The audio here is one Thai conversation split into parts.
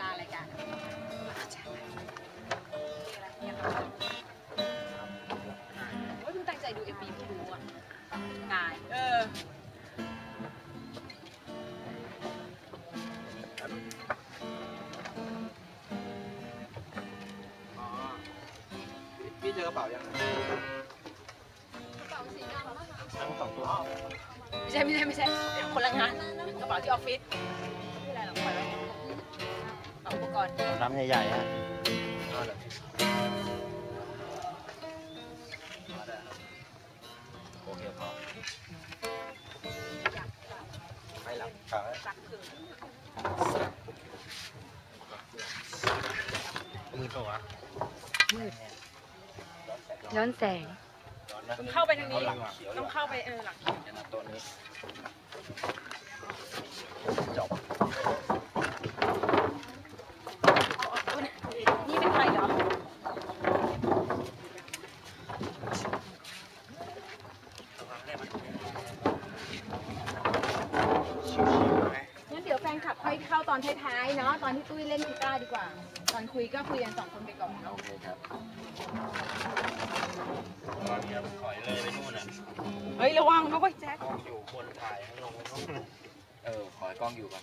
ลารายการโอ้ยเพิ่งตั้งใจดูเอ็มบีเพิ่งรู้อะนายเอออ๋อพี่เจอกระเป๋ายังทั้งสองตัวไม่ใช่ไม่ใช่ไม่ใช่คนละงานกระเป๋าที่ออฟฟิศ เอาอุปกรณ์เองำใหญ่ๆฮะโอเคพอไม่หลับรับซักคืนมือเปล่าวะมืดย้อนแสงต้องเข้าไปทางนี้ ต้องเข้าไปเออหลัง ตัวนี้ คลับค่อยเข้าตอนท้ายๆเนาะตอนที่ตุ้ยเล่นกีตาร์ดีกว่า ตอนคุยก็คุยกันสองคนไปก่อนโอเคครับเดี๋ยวถอยเลยไปนู่นอะเฮ้ยระวังนะเว้ยแจ็คกล้องอยู่บนถ่ายให้ลงไปนู่นเออขอให้กล้องอยู่ก่อน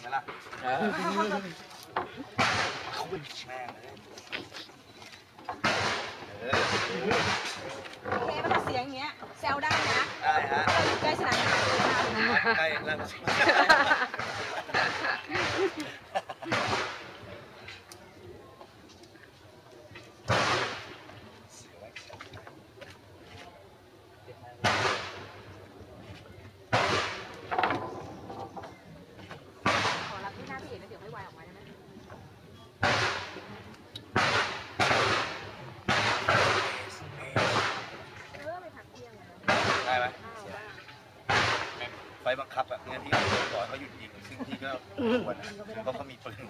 ไหม ล่ะเออเขาเป็นแม่งเลยเออโอเคมันเสียงอย่างเงี้ยแซวได้นะได้ฮะเราอยู่ใกล้สนามกีฬาเลยนะใกล้แล้วขอรับที่หน้าพี่เอกนะเดี๋ยวไม่ไหวออกมาได้ไหมเออไปพักเที่ยงอะ ได้ไหม ได้ไฟบังคับแบบงั้นพี่ก็บอกให้เขาหยุดยิงซึ่งพี่ก็ควรนะเพราะเขามีปืน